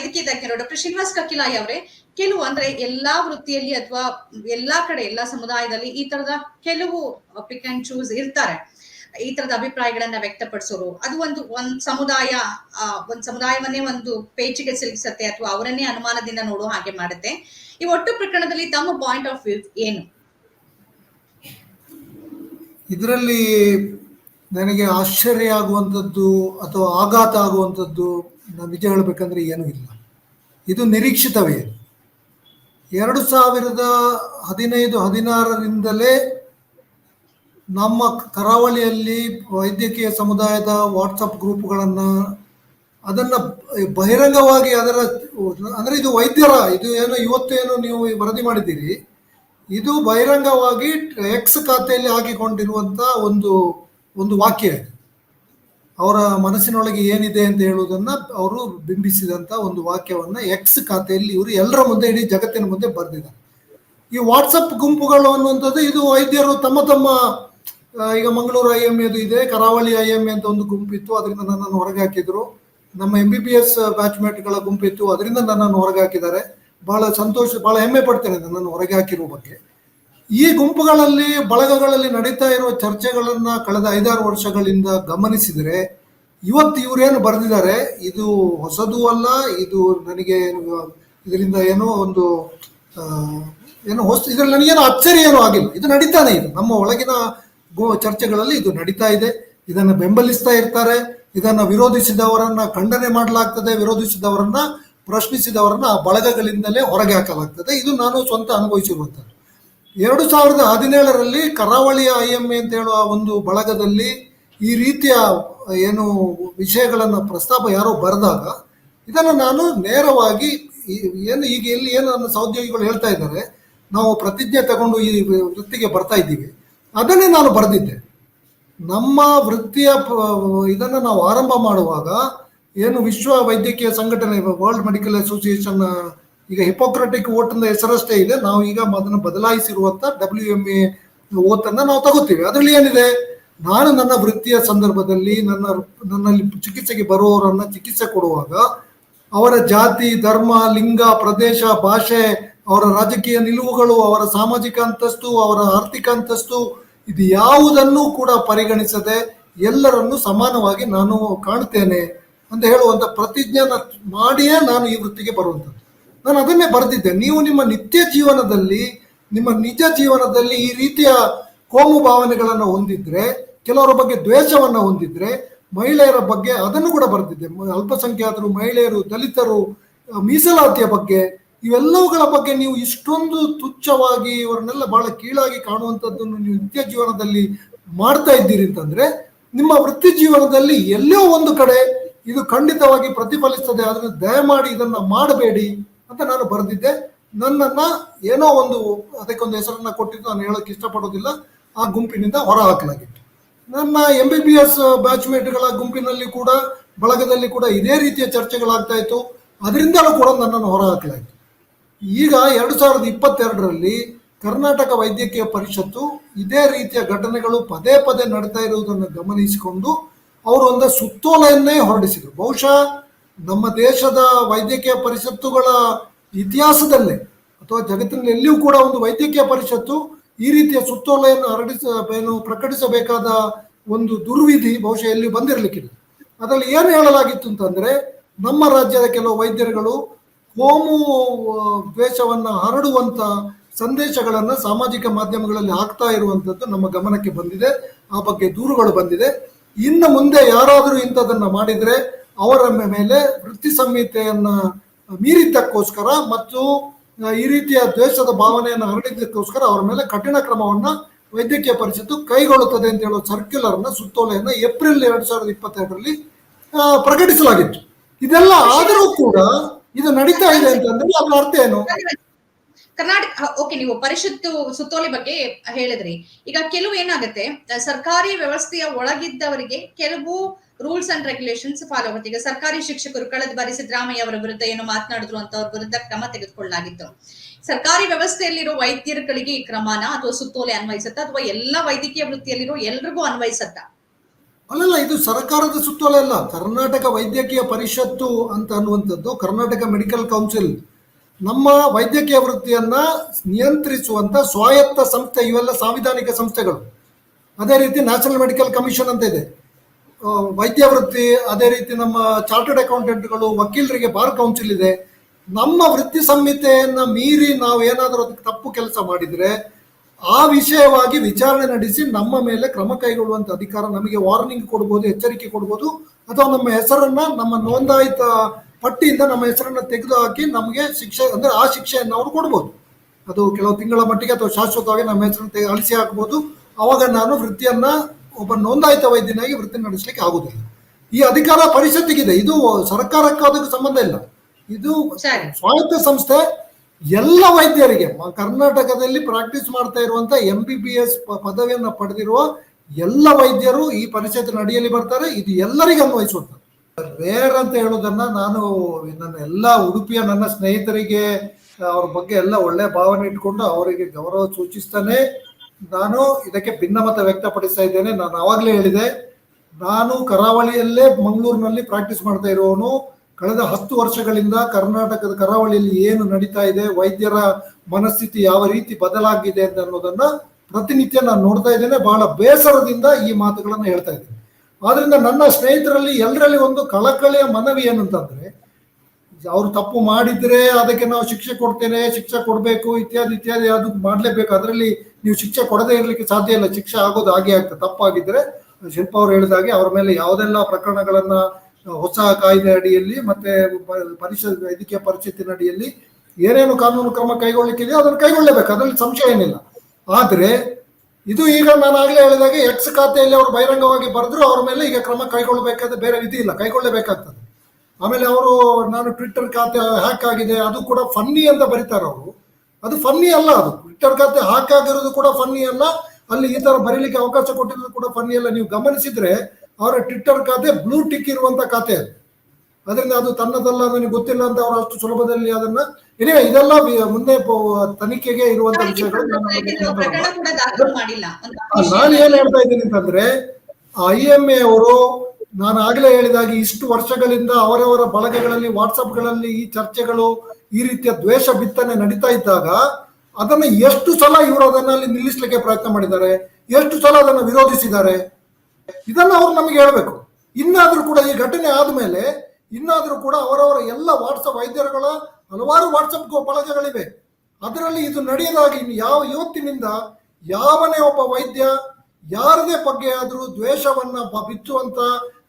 ವೇದಿಕೆ ತಜ್ಞರು ಡಾಕ್ಟರ್ ಶ್ರೀನಿವಾಸ್ ಕಕ್ಕಿಲಾಯಿ ಅವರೇ, ಕೆಲವು ಅಂದ್ರೆ ಎಲ್ಲಾ ವೃತ್ತಿಯಲ್ಲಿ ಅಥವಾ ಎಲ್ಲಾ ಕಡೆ, ಎಲ್ಲಾ ಸಮುದಾಯದಲ್ಲಿ ಈ ತರದ ಕೆಲವು ಪಿಕ್ ಅಂಡ್ ಚೂಸ್ ಇರ್ತಾರೆ. ಈ ತರದ ಅಭಿಪ್ರಾಯಗಳನ್ನ ವ್ಯಕ್ತಪಡಿಸೋರು. ಅದು ಒಂದು, ಒಂದ್ ಸಮುದಾಯ ಒಂದ್ ಸಮುದಾಯವನ್ನೇ ಒಂದು ಪೇಚಿಗೆ ಸಿಲುಕಿಸುತ್ತೆ ಅಥವಾ ಅವರನ್ನೇ ಅನುಮಾನದಿಂದ ನೋಡೋ ಹಾಗೆ ಮಾಡುತ್ತೆ. ಈ ಒಟ್ಟು ಪ್ರಕರಣದಲ್ಲಿ ತಮ್ಮ ಪಾಯಿಂಟ್ ಆಫ್ ವ್ಯೂ ಏನು? ಇದರಲ್ಲಿ ನನಗೆ ಆಶ್ಚರ್ಯ ಆಗುವಂಥದ್ದು ಅಥವಾ ಆಘಾತ ಆಗುವಂಥದ್ದು ನಿಜ ಹೇಳಬೇಕಂದ್ರೆ ಏನೂ ಇಲ್ಲ. ಇದು ನಿರೀಕ್ಷಿತವೇ? ಎರಡು ಸಾವಿರದ ಹದಿನೈದು, ಹದಿನಾರರಿಂದಲೇ ನಮ್ಮ ಕರಾವಳಿಯಲ್ಲಿ ವೈದ್ಯಕೀಯ ಸಮುದಾಯದ ವಾಟ್ಸಪ್ ಗ್ರೂಪ್ಗಳನ್ನು ಅದನ್ನು ಬಹಿರಂಗವಾಗಿ ಅದರ ಅಂದರೆ ಇದು ವೈದ್ಯರ, ಇದು ಏನು ಇವತ್ತು ಏನು ನೀವು ವರದಿ ಮಾಡಿದ್ದೀರಿ? ಇದು ಬಹಿರಂಗವಾಗಿ ಎಕ್ಸ್ ಖಾತೆಯಲ್ಲಿ ಹಾಕಿಕೊಂಡಿರುವಂಥ ಒಂದು ಒಂದು ವಾಕ್ಯ ಇದು. ಅವರ ಮನಸ್ಸಿನೊಳಗೆ ಏನಿದೆ ಅಂತ ಹೇಳುವುದನ್ನ ಅವರು ಬಿಂಬಿಸಿದಂತ ಒಂದು ವಾಕ್ಯವನ್ನ ಎಕ್ಸ್ ಖಾತೆಯಲ್ಲಿ ಇವರು ಎಲ್ಲರ ಮುಂದೆ ಇಡೀ ಜಗತ್ತಿನ ಮುಂದೆ ಬರೆದಿದ್ದಾರೆ. ಈ ವಾಟ್ಸಪ್ ಗುಂಪುಗಳು ಅನ್ನುವಂಥದ್ದು ಇದು ವೈದ್ಯರು ತಮ್ಮ ತಮ್ಮ ಈಗ ಮಂಗಳೂರು ಐ ಎಂ ಎದು ಇದೆ, ಕರಾವಳಿ ಐ ಎಂ ಎ ಅಂತ ಒಂದು ಗುಂಪಿತ್ತು, ಅದರಿಂದ ನನ್ನನ್ನು ಹೊರಗೆ ಹಾಕಿದ್ರು ನಮ್ಮ ಎಂ ಬಿ ಬಿ ಎಸ್ ಬ್ಯಾಚ್ಮೇಟ್ಗಳ ಗುಂಪಿತ್ತು, ಅದರಿಂದ ನನ್ನನ್ನು ಹೊರಗೆ ಹಾಕಿದ್ದಾರೆ ಬಹಳ ಸಂತೋಷ, ಬಹಳ ಹೆಮ್ಮೆ ಪಡ್ತೇನೆ ನನ್ನನ್ನು ಹೊರಗೆ ಹಾಕಿರುವ ಬಗ್ಗೆ. ಈ ಗುಂಪುಗಳಲ್ಲಿ, ಬಳಗಗಳಲ್ಲಿ ನಡೀತಾ ಇರುವ ಚರ್ಚೆಗಳನ್ನ ಕಳೆದ ಐದಾರು ವರ್ಷಗಳಿಂದ ಗಮನಿಸಿದರೆ, ಇವತ್ತು ಇವರೇನು ಬರೆದಿದ್ದಾರೆ, ಇದು ಹೊಸದು ಅಲ್ಲ, ಇದು ನನಗೆ ಇದರಿಂದ ಏನೋ ಒಂದು ಏನು ಹೊಸ ಇದರಲ್ಲಿ ನನಗೇನು ಅಚ್ಚರಿ ಏನೂ ಆಗಿಲ್ಲ. ಇದು ನಡೀತಾನೆ ಇದು. ನಮ್ಮ ಒಳಗಿನ ಚರ್ಚೆಗಳಲ್ಲಿ ಇದು ನಡೀತಾ ಇದೆ. ಇದನ್ನು ಬೆಂಬಲಿಸ್ತಾ ಇರ್ತಾರೆ. ಇದನ್ನು ವಿರೋಧಿಸಿದವರನ್ನ ಖಂಡನೆ ಮಾಡಲಾಗ್ತದೆ. ವಿರೋಧಿಸಿದವರನ್ನ ಪ್ರಶ್ನಿಸಿದವರನ್ನ ಆ ಬಳಗಗಳಿಂದಲೇ ಹೊರಗೆ ಹಾಕಲಾಗ್ತದೆ. ಇದು ನಾನು ಸ್ವಂತ ಅನುಭವಿಸಿರುವಂಥದ್ದು. ಎರಡು ಸಾವಿರದ ಹದಿನೇಳರಲ್ಲಿ ಕರಾವಳಿಯ ಐ ಎಂ ಎ ಅಂತ ಹೇಳುವ ಒಂದು ಬಳಗದಲ್ಲಿ ಈ ರೀತಿಯ ಏನು ವಿಷಯಗಳನ್ನು ಪ್ರಸ್ತಾಪ ಯಾರೋ ಬರೆದಾಗ ಇದನ್ನು ನಾನು ನೇರವಾಗಿ ಏನು ಈಗ ಇಲ್ಲಿ ಏನು ನನ್ನ ಸಹೋದ್ಯೋಗಿಗಳು ಹೇಳ್ತಾ ಇದ್ದಾರೆ, ನಾವು ಪ್ರತಿಜ್ಞೆ ತಗೊಂಡು ಈ ವೃತ್ತಿಗೆ ಬರ್ತಾ ಇದ್ದೀವಿ. ಅದನ್ನೇ ನಾನು ಬರೆದಿದ್ದೆ. ನಮ್ಮ ವೃತ್ತಿಯ ಇದನ್ನ ನಾವು ಆರಂಭ ಮಾಡುವಾಗ ಏನು ವಿಶ್ವ ವೈದ್ಯಕೀಯ ಸಂಘಟನೆ ವರ್ಲ್ಡ್ ಮೆಡಿಕಲ್ ಅಸೋಸಿಯೇಷನ್ ಈಗ ಹಿಪೋಕ್ರೆಟಿಕ್ ಓಟ್ ಅಂತ ಹೆಸರಷ್ಟೇ ಇದೆ. ನಾವು ಈಗ ಅದನ್ನು ಬದಲಾಯಿಸಿರುವಂತ ಡಬ್ಲ್ಯೂ ಎಂ ಎ ಓತನ್ನ ನಾವು ತಗೋತೀವಿ. ಅದರಲ್ಲಿ ಏನಿದೆ? ನಾನು ನನ್ನ ವೃತ್ತಿಯ ಸಂದರ್ಭದಲ್ಲಿ ನನ್ನ ನನ್ನಲ್ಲಿ ಚಿಕಿತ್ಸೆಗೆ ಬರುವವರನ್ನ ಚಿಕಿತ್ಸೆ ಕೊಡುವಾಗ ಅವರ ಜಾತಿ, ಧರ್ಮ, ಲಿಂಗ, ಪ್ರದೇಶ, ಭಾಷೆ, ಅವರ ರಾಜಕೀಯ ನಿಲುವುಗಳು, ಅವರ ಸಾಮಾಜಿಕ ಅಂತಸ್ತು, ಅವರ ಆರ್ಥಿಕ ಅಂತಸ್ತು ಇದು ಯಾವುದನ್ನು ಕೂಡ ಪರಿಗಣಿಸದೆ ಎಲ್ಲರನ್ನು ಸಮಾನವಾಗಿ ನಾನು ಕಾಣ್ತೇನೆ ಅಂತ ಹೇಳುವಂತ ಪ್ರತಿಜ್ಞೆ ಮಾಡಿಯೇ ನಾನು ಈ ವೃತ್ತಿಗೆ ಬರುವಂಥದ್ದು ನಾನು ಅದನ್ನೇ ಬರೆದಿದ್ದೆ. ನೀವು ನಿಮ್ಮ ನಿತ್ಯ ಜೀವನದಲ್ಲಿ, ನಿಮ್ಮ ನಿಜ ಜೀವನದಲ್ಲಿ ಈ ರೀತಿಯ ಕೋಮು ಭಾವನೆಗಳನ್ನು ಹೊಂದಿದ್ರೆ, ಕೆಲವರ ಬಗ್ಗೆ ದ್ವೇಷವನ್ನು ಹೊಂದಿದ್ರೆ, ಮಹಿಳೆಯರ ಬಗ್ಗೆ ಅದನ್ನು ಕೂಡ ಬರೆದಿದ್ದೆ. ಅಲ್ಪಸಂಖ್ಯಾತರು, ಮಹಿಳೆಯರು, ದಲಿತರು, ಮೀಸಲಾತಿಯ ಬಗ್ಗೆ, ಇವೆಲ್ಲವುಗಳ ಬಗ್ಗೆ ನೀವು ಇಷ್ಟೊಂದು ತುಚ್ಛವಾಗಿ ಇವರನ್ನೆಲ್ಲ ಬಹಳ ಕೀಳಾಗಿ ಕಾಣುವಂಥದ್ದನ್ನು ನೀವು ನಿತ್ಯ ಜೀವನದಲ್ಲಿ ಮಾಡ್ತಾ ಇದ್ದೀರಿ ಅಂತಂದ್ರೆ, ನಿಮ್ಮ ವೃತ್ತಿ ಜೀವನದಲ್ಲಿ ಎಲ್ಲೋ ಒಂದು ಕಡೆ ಇದು ಖಂಡಿತವಾಗಿ ಪ್ರತಿಫಲಿಸ್ತದೆ. ಅದನ್ನು ದಯಮಾಡಿ ಇದನ್ನ ಮಾಡಬೇಡಿ. ಅಂತ ನಾನು ಬರೆದಿದ್ದೆ. ನನ್ನನ್ನ ಏನೋ ಒಂದು, ಅದಕ್ಕೊಂದು ಹೆಸರನ್ನ ಕೊಟ್ಟಿದ್ದು ನಾನು ಹೇಳೋಕೆ ಇಷ್ಟಪಡೋದಿಲ್ಲ. ಆ ಗುಂಪಿನಿಂದ ಹೊರ ಹಾಕಲಾಗಿತ್ತು ನನ್ನ ಎಂ ಬಿ ಬಿ ಎಸ್ ಬ್ಯಾಚ್ಮೇಟ್ಗಳ ಗುಂಪಿನಲ್ಲಿ ಕೂಡ, ಬಳಗದಲ್ಲಿ ಕೂಡ ಇದೇ ರೀತಿಯ ಚರ್ಚೆಗಳಾಗ್ತಾ ಇತ್ತು. ಅದರಿಂದಲೂ ಕೂಡ ನನ್ನನ್ನು ಹೊರ ಹಾಕಲಾಯಿತು ಈಗ ಎರಡು ಸಾವಿರದ ಇಪ್ಪತ್ತೆರಡರಲ್ಲಿ ಕರ್ನಾಟಕ ವೈದ್ಯಕೀಯ ಪರಿಷತ್ತು ಇದೇ ರೀತಿಯ ಘಟನೆಗಳು ಪದೇ ಪದೇ ನಡೀತಾ ಇರುವುದನ್ನು ಗಮನಿಸಿಕೊಂಡು, ಅವರು ಒಂದು ಸುತ್ತೋಲೆಯನ್ನೇ ಹೊರಡಿಸಿದರು. ಬಹುಶಃ ನಮ್ಮ ದೇಶದ ವೈದ್ಯಕೀಯ ಪರಿಷತ್ತುಗಳ ಇತಿಹಾಸದಲ್ಲೇ ಅಥವಾ ಜಗತ್ತಿನಲ್ಲಿ ಎಲ್ಲಿಯೂ ಕೂಡ ಒಂದು ವೈದ್ಯಕೀಯ ಪರಿಷತ್ತು ಈ ರೀತಿಯ ಸುತ್ತೋಲೆಯನ್ನು ಹರಡಿಸ, ಏನು ಪ್ರಕಟಿಸಬೇಕಾದ ಒಂದು ದುರ್ವಿಧಿ ಬಹುಶಃ ಎಲ್ಲಿ ಬಂದಿರಲಿಕ್ಕಿಲ್ಲ. ಅದರಲ್ಲಿ ಏನು ಹೇಳಲಾಗಿತ್ತು ಅಂತಂದ್ರೆ, ನಮ್ಮ ರಾಜ್ಯದ ಕೆಲವು ವೈದ್ಯರುಗಳು ಕೋಮು ವೇಷವನ್ನು ಹರಡುವಂಥ ಸಂದೇಶಗಳನ್ನ ಸಾಮಾಜಿಕ ಮಾಧ್ಯಮಗಳಲ್ಲಿ ಹಾಕ್ತಾ ಇರುವಂತದ್ದು ನಮ್ಮ ಗಮನಕ್ಕೆ ಬಂದಿದೆ, ಆ ಬಗ್ಗೆ ದೂರುಗಳು ಬಂದಿದೆ. ಇನ್ನು ಮುಂದೆ ಯಾರಾದರೂ ಇಂಥದನ್ನು ಮಾಡಿದ್ರೆ ಅವರ ಮೇಲೆ ವೃತ್ತಿ ಸಂಹಿತೆಯನ್ನ ಮೀರಿದ್ದಕ್ಕೋಸ್ಕರ ಮತ್ತು ಈ ರೀತಿಯ ದ್ವೇಷದ ಭಾವನೆಯನ್ನು ಹರಡಿದ್ದಕ್ಕೋಸ್ಕರ ಅವರ ಮೇಲೆ ಕಠಿಣ ಕ್ರಮವನ್ನ ವೈದ್ಯಕೀಯ ಪರಿಷತ್ತು ಕೈಗೊಳ್ಳುತ್ತದೆ ಅಂತ ಹೇಳುವ ಸರ್ಕ್ಯುಲರ್ ಸುತ್ತೋಲೆಯನ್ನು ಏಪ್ರಿಲ್ ಎರಡ್ ಸಾವಿರದ ಇಪ್ಪತ್ತೆರಡರಲ್ಲಿ ಪ್ರಕಟಿಸಲಾಗಿತ್ತು. ಇದೆಲ್ಲ ಆದರೂ ಕೂಡ ಇದು ನಡೀತಾ ಇದೆ ಅಂತಂದ್ರೆ ಅದರ ಅರ್ಥ ಏನು? ಕರ್ನಾಟಕ ಓಕೆ ನೀವು ಪರಿಷತ್ತು ಸುತ್ತೋಲೆ ಬಗ್ಗೆ ಹೇಳಿದ್ರಿ. ಈಗ ಕೆಲವು ಏನಾಗುತ್ತೆ ಸರ್ಕಾರಿ ವ್ಯವಸ್ಥೆಯ ಒಳಗಿದ್ದವರಿಗೆ ಕೆಲವು ರೂಲ್ಸ್ ಅಂಡ್ ರೆಗ್ಯುಲೇಷನ್ಸ್ ಫಾಲೋ ಆಗುತ್ತೆ. ಈಗ ಸರ್ಕಾರಿ ಶಿಕ್ಷಕರು ಕಳೆದ ಬಾರಿ ಸಿದ್ದರಾಮಯ್ಯ ಅವರ ವಿರುದ್ಧ ಏನು ಮಾತನಾಡಿದ್ರು ಅಂತ ಅವ್ರ ವಿರುದ್ಧ ಕ್ರಮ ತೆಗೆದುಕೊಳ್ಳಲಾಗಿತ್ತು. ಸರ್ಕಾರಿ ವ್ಯವಸ್ಥೆಯಲ್ಲಿರೋ ವೈದ್ಯರುಗಳಿಗೆ ಈ ಕ್ರಮನ ಅಥವಾ ಸುತ್ತೋಲೆ ಅನ್ವಯಿಸುತ್ತ ಅಥವಾ ಎಲ್ಲಾ ವೈದ್ಯಕೀಯ ವೃತ್ತಿಯಲ್ಲಿರೋ ಎಲ್ರಿಗೂ ಅನ್ವಯಿಸತ್ತ? ಅಲ್ಲಲ್ಲ, ಇದು ಸರ್ಕಾರದ ಸುತ್ತೋಲೆ ಅಲ್ಲ. ಕರ್ನಾಟಕ ವೈದ್ಯಕೀಯ ಪರಿಷತ್ತು ಅಂತ ಅನ್ನುವಂಥದ್ದು ಕರ್ನಾಟಕ ಮೆಡಿಕಲ್ ಕೌನ್ಸಿಲ್ ನಮ್ಮ ವೈದ್ಯಕೀಯ ವೃತ್ತಿಯನ್ನ ನಿಯಂತ್ರಿಸುವಂತ ಸ್ವಾಯತ್ತ ಸಂಸ್ಥೆ, ಇವೆಲ್ಲ ಸಾಂವಿಧಾನಿಕ ಸಂಸ್ಥೆಗಳು. ಅದೇ ರೀತಿ ನ್ಯಾಷನಲ್ ಮೆಡಿಕಲ್ ಕಮಿಷನ್ ಅಂತ ಇದೆ. ವೈದ್ಯ ವೃತ್ತಿ, ಅದೇ ರೀತಿ ನಮ್ಮ ಚಾರ್ಟರ್ಡ್ ಅಕೌಂಟೆಂಟ್ಗಳು ವಕೀಲರಿಗೆ ಬಾರ್ ಕೌನ್ಸಿಲ್ ಇದೆ. ನಮ್ಮ ವೃತ್ತಿ ಸಂಹಿತೆಯನ್ನ ಮೀರಿ ನಾವು ಏನಾದರೂ ಅದಕ್ಕೆ ತಪ್ಪು ಕೆಲಸ ಮಾಡಿದ್ರೆ, ಆ ವಿಷಯವಾಗಿ ವಿಚಾರಣೆ ನಡೆಸಿ ನಮ್ಮ ಮೇಲೆ ಕ್ರಮ ಕೈಗೊಳ್ಳುವಂತ ಅಧಿಕಾರ ನಮಗೆ ವಾರ್ನಿಂಗ್ ಕೊಡ್ಬೋದು, ಎಚ್ಚರಿಕೆ ಕೊಡ್ಬೋದು, ಅಥವಾ ನಮ್ಮ ಹೆಸರನ್ನ ನಮ್ಮ ನೋಂದಾಯಿತ ಪಟ್ಟಿಯಿಂದ ನಮ್ಮ ಹೆಸರನ್ನು ತೆಗೆದು ಹಾಕಿ ನಮಗೆ ಶಿಕ್ಷೆ ಅಂದ್ರೆ ಆ ಶಿಕ್ಷೆಯನ್ನು ಅವರು ಕೊಡ್ಬೋದು. ಅದು ಕೆಲವು ತಿಂಗಳ ಮಟ್ಟಿಗೆ ಅಥವಾ ಶಾಶ್ವತವಾಗಿ ನಮ್ಮ ಹೆಸರನ್ನು ತೆಗೆ ಅಳಿಸಿ ಹಾಕ್ಬೋದು. ಅವಾಗ ನಾನು ವೃತ್ತಿಯನ್ನ ಒಬ್ಬ ನೋಂದಾಯಿತ ವೈದ್ಯನಾಗಿ ವೃತ್ತಿ ನಡೆಸಲಿಕ್ಕೆ ಆಗುದಿಲ್ಲ. ಈ ಅಧಿಕಾರ ಪರಿಷತ್ತಿಗಿದೆ. ಇದು ಸರ್ಕಾರಕ್ಕೂ ಅದಕ್ಕೆ ಸಂಬಂಧ ಇಲ್ಲ. ಇದು ಸ್ವಾಯತ್ತ ಸಂಸ್ಥೆ ಎಲ್ಲ ವೈದ್ಯರಿಗೆ ಕರ್ನಾಟಕದಲ್ಲಿ ಪ್ರಾಕ್ಟೀಸ್ ಮಾಡ್ತಾ ಇರುವಂತ ಎಂ ಬಿ ಬಿ ಎಸ್ ಪದವಿಯನ್ನು ಪಡೆದಿರುವ ಎಲ್ಲ ವೈದ್ಯರು ಈ ಪರಿಷತ್ತಿನ ಅಡಿಯಲ್ಲಿ ಬರ್ತಾರೆ. ಇದು ಎಲ್ಲರಿಗೂ ಅನ್ವಯಿಸುವಂತ ರೇರ್ ಅಂತ ಹೇಳೋದನ್ನ ನಾನು ನನ್ನ ಎಲ್ಲ ಉಡುಪಿಯ ನನ್ನ ಸ್ನೇಹಿತರಿಗೆ, ಅವ್ರ ಬಗ್ಗೆ ಎಲ್ಲ ಒಳ್ಳೆ ಭಾವನೆ ಇಟ್ಕೊಂಡು ಅವರಿಗೆ ಗೌರವ ಸೂಚಿಸ್ತಾನೆ. ನಾನು ಇದಕ್ಕೆ ಭಿನ್ನಮತ ವ್ಯಕ್ತಪಡಿಸ್ತಾ ಇದ್ದೇನೆ. ನಾನು ಆವಾಗಲೇ ಹೇಳಿದೆ, ನಾನು ಕರಾವಳಿಯಲ್ಲೇ ಮಂಗಳೂರಿನಲ್ಲಿ ಪ್ರಾಕ್ಟೀಸ್ ಮಾಡ್ತಾ ಇರೋನು ಕಳೆದ ಹತ್ತು ವರ್ಷಗಳಿಂದ ಕರ್ನಾಟಕದ ಕರಾವಳಿಯಲ್ಲಿ ಏನು ನಡೀತಾ ಇದೆ, ವೈದ್ಯರ ಮನಸ್ಥಿತಿ ಯಾವ ರೀತಿ ಬದಲಾಗಿದೆ ಅಂತ ಅನ್ನೋದನ್ನ ಪ್ರತಿನಿತ್ಯ ನಾನು ನೋಡ್ತಾ ಇದ್ದೇನೆ. ಬಹಳ ಬೇಸರದಿಂದ ಈ ಮಾತುಗಳನ್ನು ಹೇಳ್ತಾ ಇದ್ದೇನೆ. ಆದ್ರಿಂದ ನನ್ನ ಸ್ನೇಹಿತರಲ್ಲಿ ಎಲ್ಲರಲ್ಲಿ ಒಂದು ಕಳಕಳಿಯ ಮನವಿ ಏನಂತಂದ್ರೆ, ಅವ್ರು ತಪ್ಪು ಮಾಡಿದ್ರೆ ಅದಕ್ಕೆ ನಾವು ಶಿಕ್ಷೆ ಕೊಡ್ತೇನೆ, ಶಿಕ್ಷೆ ಕೊಡಬೇಕು, ಇತ್ಯಾದಿ ಇತ್ಯಾದಿ ಅದು ಮಾಡಲೇಬೇಕು. ಅದರಲ್ಲಿ ನೀವು ಶಿಕ್ಷೆ ಕೊಡದೇ ಇರಲಿಕ್ಕೆ ಸಾಧ್ಯ ಇಲ್ಲ. ಶಿಕ್ಷೆ ಆಗೋದು ಹಾಗೆ ಆಗ್ತದೆ ತಪ್ಪಾಗಿದ್ರೆ ಶಿಲ್ಪ ಅವ್ರು ಹೇಳಿದಾಗೆ ಅವ್ರ ಮೇಲೆ ಯಾವುದೆಲ್ಲ ಪ್ರಕರಣಗಳನ್ನ ಹೊಸ ಕಾಯ್ದೆ ಅಡಿಯಲ್ಲಿ ಮತ್ತೆ ಪರಿಷತ್ ವೈದ್ಯಕೀಯ ಪರಿಷತ್ತಿನ ಅಡಿಯಲ್ಲಿ ಏನೇನು ಕಾನೂನು ಕ್ರಮ ಕೈಗೊಳ್ಳಿಕ್ಕಿದೆಯೋ ಅದನ್ನು ಕೈಗೊಳ್ಳಬೇಕು. ಅದರಲ್ಲಿ ಸಂಶಯ ಏನಿಲ್ಲ. ಆದ್ರೆ ಇದು ಈಗ ನಾನು ಆಗಲೇ ಹೇಳಿದಾಗ ಎಕ್ಸ್ ಖಾತೆಯಲ್ಲಿ ಅವರು ಬಹಿರಂಗವಾಗಿ ಬರೆದ್ರು, ಅವ್ರ ಮೇಲೆ ಈಗ ಕ್ರಮ ಕೈಗೊಳ್ಳಬೇಕಾದ ಬೇರೆ ವಿಧಿ ಇಲ್ಲ, ಕೈಗೊಳ್ಳಬೇಕಾಗ್ತದೆ. ಆಮೇಲೆ ಅವರು, ನಾನು ಟ್ವಿಟ್ಟರ್ ಖಾತೆ ಹ್ಯಾಕ್ ಆಗಿದೆ, ಅದು ಕೂಡ ಫನ್ನಿ ಅಂತ ಬರೀತಾರೆ ಅವರು. ಅದು ಫನ್ನಿ ಅಲ್ಲ ಅದು. ಟ್ವಿಟ್ಟರ್ ಖಾತೆ ಹ್ಯಾಕ್ ಆಗಿರೋದು ಕೂಡ ಫನ್ನಿ ಅಲ್ಲ, ಅಲ್ಲಿ ಈ ತರ ಬರೀಲಿಕ್ಕೆ ಅವಕಾಶ ಕೊಟ್ಟಿರೋದು ಕೂಡ ಫನ್ನಿ ಅಲ್ಲ. ನೀವು ಗಮನಿಸಿದ್ರೆ, ಅವರ ಟ್ವಿಟ್ಟರ್ ಖಾತೆ ಬ್ಲೂ ಟಿಕ್ ಇರುವಂತ ಖಾತೆ ಅದು. ಅದರಿಂದ ಅದು ತನ್ನದಲ್ಲ ನನಗೆ ಗೊತ್ತಿಲ್ಲ ಅಂತ ಅವರು ಅಷ್ಟು ಸುಲಭದಲ್ಲಿ ಅದನ್ನ ಏನಿವೆ ಇದೆಲ್ಲ ಮುಂದೆ ತನಿಖೆಗೆ ಇರುವಂತ ವಿಷಯಗಳು ನಾನು ಏನ್ ಹೇಳ್ತಾ ಇದ್ದೀನಿ ಅಂತಂದ್ರೆ ಐ ಎಂ ಎ ಅವರು ನಾನು ಆಗ್ಲೇ ಹೇಳಿದಾಗೆ ಇಷ್ಟು ವರ್ಷಗಳಿಂದ ಅವರವರ ಬಳಗಗಳಲ್ಲಿ ವಾಟ್ಸಪ್ಗಳಲ್ಲಿ ಈ ಚರ್ಚೆಗಳು ಈ ರೀತಿಯ ದ್ವೇಷ ಬಿತ್ತನೆ ನಡೀತಾ ಇದ್ದಾಗ ಅದನ್ನ ಎಷ್ಟು ಸಲ ಇವರು ಅದನ್ನ ಅಲ್ಲಿ ನಿಲ್ಲಿಸ್ಲಿಕ್ಕೆ ಪ್ರಯತ್ನ ಮಾಡಿದ್ದಾರೆ? ಎಷ್ಟು ಸಲ ಅದನ್ನು ವಿರೋಧಿಸಿದ್ದಾರೆ? ಇದನ್ನ ಅವ್ರು ನಮಗೆ ಹೇಳ್ಬೇಕು. ಇನ್ನಾದ್ರೂ ಕೂಡ ಈ ಘಟನೆ ಆದ್ಮೇಲೆ ಇನ್ನಾದ್ರೂ ಕೂಡ ಅವರವರ ಎಲ್ಲ ವಾಟ್ಸಪ್ ವೈದ್ಯರುಗಳ ಹಲವಾರು ವಾಟ್ಸಪ್ ಬಳಗಗಳಿವೆ ಅದರಲ್ಲಿ ಇದು ನಡೆಯದಾಗಿ ಇನ್ನು ಯಾವ ಇವತ್ತಿನಿಂದ ಯಾವನೇ ಒಬ್ಬ ವೈದ್ಯ ಯಾರದೇ ಬಗ್ಗೆ ಆದರೂ ದ್ವೇಷವನ್ನ ಬ- ಬಿತ್ತುವಂತ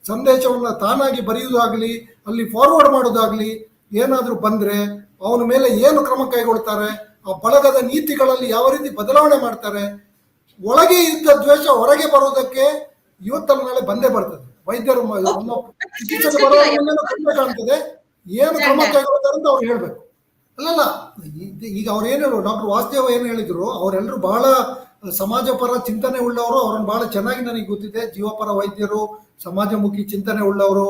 ಸಂದೇಶವನ್ನ ತಾನಾಗಿ ಬರೆಯುವುದಾಗಲಿ, ಅಲ್ಲಿ ಫಾರ್ವರ್ಡ್ ಮಾಡೋದಾಗಲಿ ಏನಾದರೂ ಬಂದ್ರೆ ಅವನ ಮೇಲೆ ಏನು ಕ್ರಮ ಕೈಗೊಳ್ತಾರೆ, ಆ ಬಳಗದ ನೀತಿಗಳಲ್ಲಿ ಯಾವ ರೀತಿ ಬದಲಾವಣೆ ಮಾಡ್ತಾರೆ, ಒಳಗೆ ಇದ್ದ ದ್ವೇಷ ಹೊರಗೆ ಬರುವುದಕ್ಕೆ ಇವತ್ತಲ್ಲ ನಾಳೆ ಬಂದೇ ಬರ್ತದೆ. ವೈದ್ಯರು ಕಾಣ್ತದೆ ಏನು ಕ್ರಮ ಕೈಗೊಳ್ತಾರೆ ಅಂತ ಅವ್ರು ಹೇಳ್ಬೇಕು. ಅಲ್ಲಲ್ಲ ಈಗ ಅವ್ರು ಏನು ಡಾಕ್ಟರ್ ವಾಸುದೇವ ಏನು ಹೇಳಿದ್ರು ಅವರೆಲ್ಲರೂ ಬಹಳ ಸಮಾಜ ಪರ ಚಿಂತನೆ ಉಳ್ಳವರು ಅವ್ರನ್ನ ಬಹಳ ಚೆನ್ನಾಗಿ ನನಗೆ ಗೊತ್ತಿದೆ. ಜೀವಪರ ವೈದ್ಯರು ಸಮಾಜಮುಖಿ ಚಿಂತನೆ ಉಳ್ಳವರು.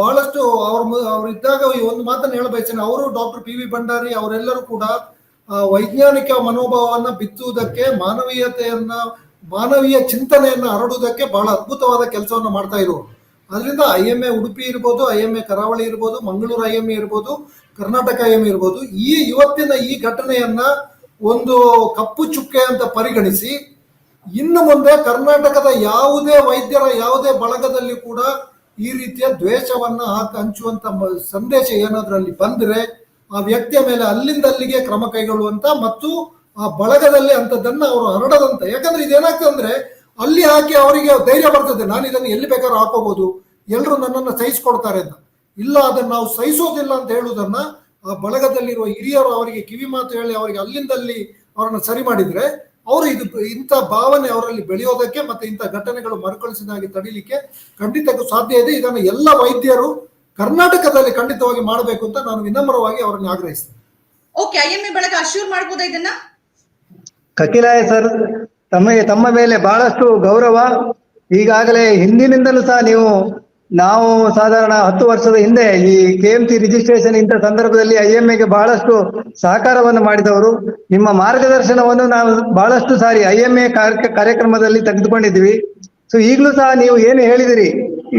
ಬಹಳಷ್ಟು ಅವ್ರ ಅವ್ರು ಇದ್ದಾಗ ಈ ಒಂದು ಮಾತನ್ನು ಹೇಳಬಯಸ್ತೇನೆ ಅವರು ಡಾಕ್ಟರ್ ಪಿ ವಿ ಭಂಡಾರಿ ಅವರೆಲ್ಲರೂ ಕೂಡ ವೈಜ್ಞಾನಿಕ ಮನೋಭಾವವನ್ನ ಬಿತ್ತುವುದಕ್ಕೆ ಮಾನವೀಯತೆಯನ್ನ ಮಾನವೀಯ ಚಿಂತನೆಯನ್ನ ಹರಡುವುದಕ್ಕೆ ಬಹಳ ಅದ್ಭುತವಾದ ಕೆಲಸವನ್ನು ಮಾಡ್ತಾ ಇರೋರು. ಅದರಿಂದ ಐ ಎಂ ಎ ಉಡುಪಿ ಇರ್ಬೋದು ಐ ಎಂ ಎ ಕರಾವಳಿ ಇರ್ಬೋದು, ಮಂಗಳೂರು ಐ ಎಂ ಎ ಇರ್ಬೋದು, ಕರ್ನಾಟಕ ಐ ಎಂ ಎ ಇರ್ಬೋದು, ಈ ಇವತ್ತಿನ ಈ ಘಟನೆಯನ್ನ ಒಂದು ಕಪ್ಪು ಚುಕ್ಕೆ ಅಂತ ಪರಿಗಣಿಸಿ, ಇನ್ನು ಮುಂದೆ ಕರ್ನಾಟಕದ ಯಾವುದೇ ವೈದ್ಯರ ಯಾವುದೇ ಬಳಗದಲ್ಲಿ ಕೂಡ ಈ ರೀತಿಯ ದ್ವೇಷವನ್ನು ಹಾಕಿ, ಹಂಚುವಂತ ಸಂದೇಶ ಏನಾದ್ರಲ್ಲಿ ಬಂದ್ರೆ ಆ ವ್ಯಕ್ತಿಯ ಮೇಲೆ ಅಲ್ಲಿಂದ ಅಲ್ಲಿಗೆ ಕ್ರಮ ಕೈಗೊಳ್ಳುವಂತ ಮತ್ತು ಆ ಬಳಗದಲ್ಲಿ ಅಂತದನ್ನ ಅವರು ಹರಡದಂತೆ. ಯಾಕಂದ್ರೆ ಇದೇನಾಗ್ತದೆ ಅಂದ್ರೆ ಅಲ್ಲಿ ಹಾಕಿ ಅವರಿಗೆ ಧೈರ್ಯ ಬರ್ತದೆ. ನಾನು ಇದನ್ನು ಎಲ್ಲಿ ಬೇಕಾದ್ರೂ ಹಾಕೋಬಹುದು ಎಲ್ಲರೂ ನನ್ನನ್ನು ಸಹಿಸ್ಕೊಡ್ತಾರೆ ಅಂತ. ಇಲ್ಲ, ಅದನ್ನ ನಾವು ಸಹಿಸೋದಿಲ್ಲ ಅಂತ ಹೇಳುವುದನ್ನ ಆ ಬಳಗದಲ್ಲಿರುವ ಹಿರಿಯರು ಅವರಿಗೆ ಕಿವಿ ಮಾತು ಹೇಳಿ ಅವರಿಗೆ ಅಲ್ಲಿಂದಲ್ಲಿ ಅವರನ್ನು ಸರಿ ಮಾಡಿದ್ರೆ ಅವರು ಇದು ಇಂಥ ಭಾವನೆ ಅವರಲ್ಲಿ ಬೆಳೆಯೋದಕ್ಕೆ ಮತ್ತೆ ಇಂಥ ಘಟನೆಗಳು ಮರುಕಳಿಸಿದಾಗೆ ತಡಿಲಿಕ್ಕೆ ಖಂಡಿತಕ್ಕೂ ಸಾಧ್ಯ ಇದೆ. ಇದನ್ನು ಎಲ್ಲ ವೈದ್ಯರು ಕರ್ನಾಟಕದಲ್ಲಿ ಖಂಡಿತವಾಗಿ ಮಾಡಬೇಕು ಅಂತ ನಾನು ವಿನಮ್ರವಾಗಿ ಅವರನ್ನು ಆಗ್ರಹಿಸ್ತೇನೆ. ಓಕೆ ಐ ಎಂ ಎ ಬಳಗ ಅಶ್ಯೂರ್ ಮಾಡ್ಬೋದಾ ಇದನ್ನ? ಕಕಿಲಾಯ ಸರ್, ತಮಗೆ ತಮ್ಮ ಮೇಲೆ ಬಹಳಷ್ಟು ಗೌರವ. ಈಗಾಗಲೇ ಹಿಂದಿನಿಂದಲೂ ಸಹ ನೀವು, ನಾವು ಸಾಧಾರಣ ಹತ್ತು ವರ್ಷದ ಹಿಂದೆ ಈ ಕೆ ಎಂ ಸಿ ರಿಜಿಸ್ಟ್ರೇಷನ್ ಇಂಥ ಸಂದರ್ಭದಲ್ಲಿ ಐ ಎಂ ಎಗೆ ಬಹಳಷ್ಟು ಸಹಕಾರವನ್ನು ಮಾಡಿದವರು. ನಿಮ್ಮ ಮಾರ್ಗದರ್ಶನವನ್ನು ನಾವು ಬಹಳಷ್ಟು ಸಾರಿ ಐ ಎಂ ಎ ಕಾರ್ಯಕ್ರಮದಲ್ಲಿ ತೆಗೆದುಕೊಂಡಿದ್ದೀವಿ. ಸೊ ಈಗಲೂ ಸಹ ನೀವು ಏನು ಹೇಳಿದಿರಿ?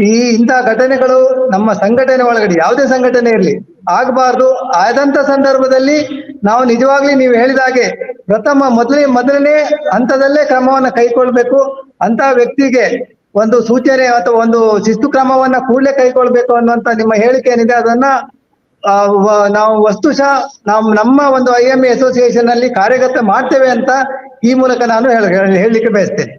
ಈ ಇಂತಹ ಘಟನೆಗಳು ನಮ್ಮ ಸಂಘಟನೆ ಒಳಗಡೆ, ಯಾವುದೇ ಸಂಘಟನೆ ಇರಲಿ ಆಗಬಾರ್ದು. ಆದಂತ ಸಂದರ್ಭದಲ್ಲಿ ನಾವು ನಿಜವಾಗ್ಲಿ ನೀವು ಹೇಳಿದ ಹಾಗೆ ಪ್ರಥಮ ಮೊದಲೇ, ಮೊದಲನೇ ಹಂತದಲ್ಲೇ ಕ್ರಮವನ್ನ ಕೈಗೊಳ್ಬೇಕು. ಅಂತ ವ್ಯಕ್ತಿಗೆ ಒಂದು ಸೂಚನೆ ಅಥವಾ ಒಂದು ಶಿಸ್ತು ಕ್ರಮವನ್ನ ಕೂಡಲೇ ಕೈಗೊಳ್ಬೇಕು ಅನ್ನುವಂತ ನಿಮ್ಮ ಹೇಳಿಕೆ ಏನಿದೆ ಅದನ್ನ ನಾವು ವಸ್ತುಶಃ ನಾವು ನಮ್ಮ ಒಂದು ಐ ಎಂ ಎ ಅಸೋಸಿಯೇಷನ್ ಅಲ್ಲಿ ಕಾರ್ಯಗತ ಮಾಡ್ತೇವೆ ಅಂತ ಈ ಮೂಲಕ ನಾನು ಹೇಳ, ಹೇಳಲಿಕ್ಕೆ ಬಯಸ್ತೇನೆ.